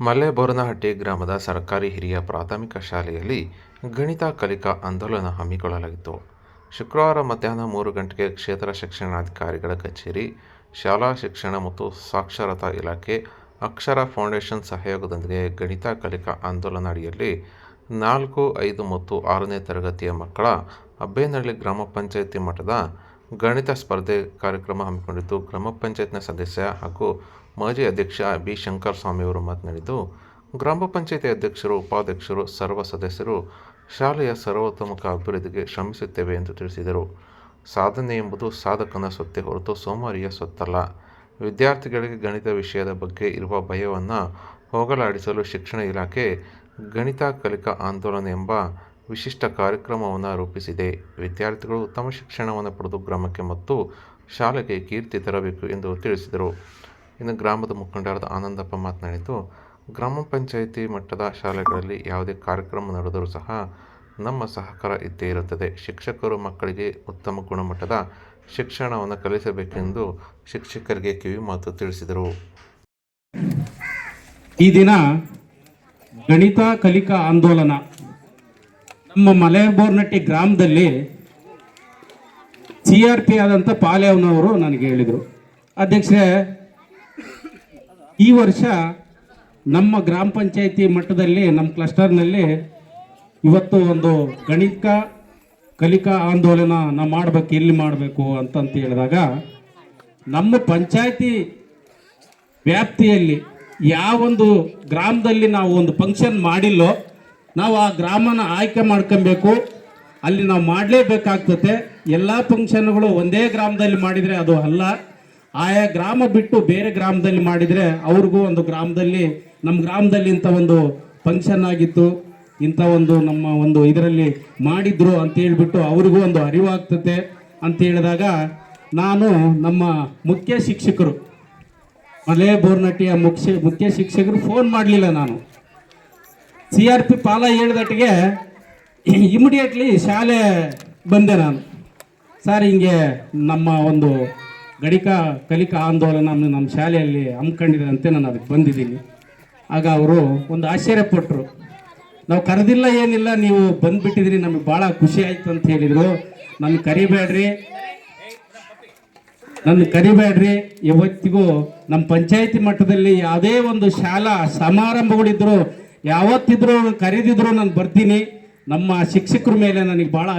ಮಲ್ಲೆಬೋರನಹಟ್ಟಿ ಗ್ರಾಮದ ಸರ್ಕಾರಿ ಹಿರಿಯ ಪ್ರಾಥಮಿಕ ಶಾಲೆಯಲ್ಲಿ ಗಣಿತ ಕಲಿಕಾ ಆಂದೋಲನ ಹಮ್ಮಿಕೊಳ್ಳಲಾಗಿತ್ತು. ಶುಕ್ರವಾರ ಮಧ್ಯಾಹ್ನ ಮೂರು ಗಂಟೆಗೆ ಕ್ಷೇತ್ರ ಶಿಕ್ಷಣಾಧಿಕಾರಿಗಳ ಕಚೇರಿ, ಶಾಲಾ ಶಿಕ್ಷಣ ಮತ್ತು ಸಾಕ್ಷರತಾ ಇಲಾಖೆ, ಅಕ್ಷರ ಫೌಂಡೇಶನ್ ಸಹಯೋಗದೊಂದಿಗೆ ಗಣಿತ ಕಲಿಕಾ ಆಂದೋಲನ ಅಡಿಯಲ್ಲಿ ನಾಲ್ಕು, ಐದು ಮತ್ತು ಆರನೇ ತರಗತಿಯ ಮಕ್ಕಳ ಅಬ್ಬೇನಹಳ್ಳಿ ಗ್ರಾಮ ಪಂಚಾಯಿತಿ ಮಟ್ಟದ ಗಣಿತ ಸ್ಪರ್ಧೆ ಕಾರ್ಯಕ್ರಮ ಹಮ್ಮಿಕೊಂಡಿದ್ದು ಗ್ರಾಮ ಪಂಚಾಯತ್ನ ಸದಸ್ಯ ಹಾಗೂ ಮಾಜಿ ಅಧ್ಯಕ್ಷ ಬಿ ಶಂಕರ್ ಸ್ವಾಮಿಯವರು ಮಾತನಾಡಿದ್ದು, ಗ್ರಾಮ ಪಂಚಾಯತಿ ಅಧ್ಯಕ್ಷರು, ಉಪಾಧ್ಯಕ್ಷರು, ಸರ್ವ ಸದಸ್ಯರು ಶಾಲೆಯ ಸರ್ವತೋಮುಖ ಅಭಿವೃದ್ಧಿಗೆ ಶ್ರಮಿಸುತ್ತೇವೆ ಎಂದು ತಿಳಿಸಿದರು. ಸಾಧನೆ ಎಂಬುದು ಸಾಧಕನ ಸೊತ್ತೆ ಹೊರತು ಸೋಮಾರಿಯ ಸೊತ್ತಲ್ಲ. ವಿದ್ಯಾರ್ಥಿಗಳಿಗೆ ಗಣಿತ ವಿಷಯದ ಬಗ್ಗೆ ಇರುವ ಭಯವನ್ನು ಹೋಗಲಾಡಿಸಲು ಶಿಕ್ಷಣ ಇಲಾಖೆ ಗಣಿತ ಕಲಿಕಾ ಆಂದೋಲನ ಎಂಬ ವಿಶಿಷ್ಟ ಕಾರ್ಯಕ್ರಮವನ್ನು ರೂಪಿಸಿದೆ. ವಿದ್ಯಾರ್ಥಿಗಳು ಉತ್ತಮ ಶಿಕ್ಷಣವನ್ನು ಪಡೆದು ಗ್ರಾಮಕ್ಕೆ ಮತ್ತು ಶಾಲೆಗೆ ಕೀರ್ತಿ ತರಬೇಕು ಎಂದು ತಿಳಿಸಿದರು. ಇನ್ನು ಗ್ರಾಮದ ಮುಖಂಡರಾದ ಆನಂದಪ್ಪ ಮಾತನಾಡಿದ್ದು, ಗ್ರಾಮ ಪಂಚಾಯಿತಿ ಮಟ್ಟದ ಶಾಲೆಗಳಲ್ಲಿ ಯಾವುದೇ ಕಾರ್ಯಕ್ರಮ ನಡೆದರೂ ಸಹ ನಮ್ಮ ಸಹಕಾರ ಇದ್ದೇ ಇರುತ್ತದೆ. ಶಿಕ್ಷಕರು ಮಕ್ಕಳಿಗೆ ಉತ್ತಮ ಗುಣಮಟ್ಟದ ಶಿಕ್ಷಣವನ್ನು ಕಲಿಸಬೇಕೆಂದು ಶಿಕ್ಷಕರಿಗೆ ಕಿವಿಮಾತು ತಿಳಿಸಿದರು. ಈ ದಿನ ಗಣಿತ ಕಲಿಕಾ ಆಂದೋಲನ ನಮ್ಮ ಮಲೆಬೋರ್ನಟ್ಟಿ ಗ್ರಾಮದಲ್ಲಿ ಸಿ ಆರ್ ಪಿ ಆದಂಥ ಪಾಲ್ಯವನವರು ನನಗೆ ಹೇಳಿದರು. ಅಧ್ಯಕ್ಷರೇ, ಈ ವರ್ಷ ನಮ್ಮ ಗ್ರಾಮ ಪಂಚಾಯಿತಿ ಮಟ್ಟದಲ್ಲಿ, ನಮ್ಮ ಕ್ಲಸ್ಟರ್ನಲ್ಲಿ ಇವತ್ತು ಒಂದು ಗಣಿತ ಕಲಿಕಾ ಆಂದೋಲನ ನಾವು ಮಾಡಬೇಕು, ಎಲ್ಲಿ ಮಾಡಬೇಕು ಅಂತಂತ ಹೇಳಿದಾಗ, ನಮ್ಮ ಪಂಚಾಯಿತಿ ವ್ಯಾಪ್ತಿಯಲ್ಲಿ ಯಾವೊಂದು ಗ್ರಾಮದಲ್ಲಿ ನಾವು ಒಂದು ಫಂಕ್ಷನ್ ಮಾಡಿಲ್ಲೋ ನಾವು ಆ ಗ್ರಾಮನ ಆಯ್ಕೆ ಮಾಡ್ಕೊಬೇಕು. ಅಲ್ಲಿ ನಾವು ಮಾಡಲೇಬೇಕಾಗ್ತದೆ ಎಲ್ಲ ಫಂಕ್ಷನ್ಗಳು ಒಂದೇ ಗ್ರಾಮದಲ್ಲಿ ಮಾಡಿದರೆ ಅದು ಅಲ್ಲ. ಆಯಾ ಗ್ರಾಮ ಬಿಟ್ಟು ಬೇರೆ ಗ್ರಾಮದಲ್ಲಿ ಮಾಡಿದರೆ ಅವ್ರಿಗೂ ಒಂದು ಗ್ರಾಮದಲ್ಲಿ, ನಮ್ಮ ಗ್ರಾಮದಲ್ಲಿ ಇಂಥ ಒಂದು ಫಂಕ್ಷನ್ ಆಗಿತ್ತು. ಇಂಥ ಒಂದು ನಮ್ಮ ಒಂದು ಇದರಲ್ಲಿ ಮಾಡಿದ್ರು ಅಂತ ಹೇಳ್ಬಿಟ್ಟು ಅವ್ರಿಗೂ ಒಂದು ಅರಿವಾಗ್ತದೆ ಅಂತ ಹೇಳಿದಾಗ ನಾನು ನಮ್ಮ ಮುಖ್ಯ ಶಿಕ್ಷಕರು ಮಲೆ ಬೋರ್ನಟ್ಟಿಯ ಮುಖ್ಯ ಮುಖ್ಯ ಶಿಕ್ಷಕರು ಫೋನ್ ಮಾಡಲಿಲ್ಲ ನಾನು. ಸಿ ಆರ್ ಪಿ ಪಾಲ ಹೇಳಿದಟ್ಟಿಗೆ ಇಮಿಡಿಯೇಟ್ಲಿ ಶಾಲೆ ಬಂದೆ ನಾನು. ಸರ್, ಹಿಂಗೆ ನಮ್ಮ ಒಂದು ಗಡಿಕಾ ಕಲಿಕಾ ಆಂದೋಲನ ನಮ್ಮ ಶಾಲೆಯಲ್ಲಿ ಹಮ್ಮಿಕೊಂಡಿದ್ರಂತೆ ನಾನು ಅದಕ್ಕೆ ಬಂದಿದ್ದೀನಿ. ಆಗ ಅವರು ಒಂದು ಆಶ್ಚರ್ಯಪಟ್ಟರು ನಾವು ಕರೆದಿಲ್ಲ ಏನಿಲ್ಲ, ನೀವು ಬಂದ್ಬಿಟ್ಟಿದಿರಿ, ನಮಗೆ ಭಾಳ ಖುಷಿ ಆಯ್ತು ಅಂತ ಹೇಳಿದರು. ನನ್ನ ಕರಿಬೇಡ್ರಿ. ನನ್ನ ಕರಿಬೇಡ್ರಿ. ಇವತ್ತಿಗೂ ನಮ್ಮ ಪಂಚಾಯತಿ ಮಟ್ಟದಲ್ಲಿ ಯಾವುದೇ ಒಂದು ಶಾಲಾ ಸಮಾರಂಭಗಳಿದ್ರು ಯಾವತ್ತಿದ್ರು ಕರೆದಿದ್ರು ನಾನು ಬರ್ತೀನಿ. ನಮ್ಮ ಶಿಕ್ಷಕರ ಮೇಲೆ ನನಗೆ ಭಾಳ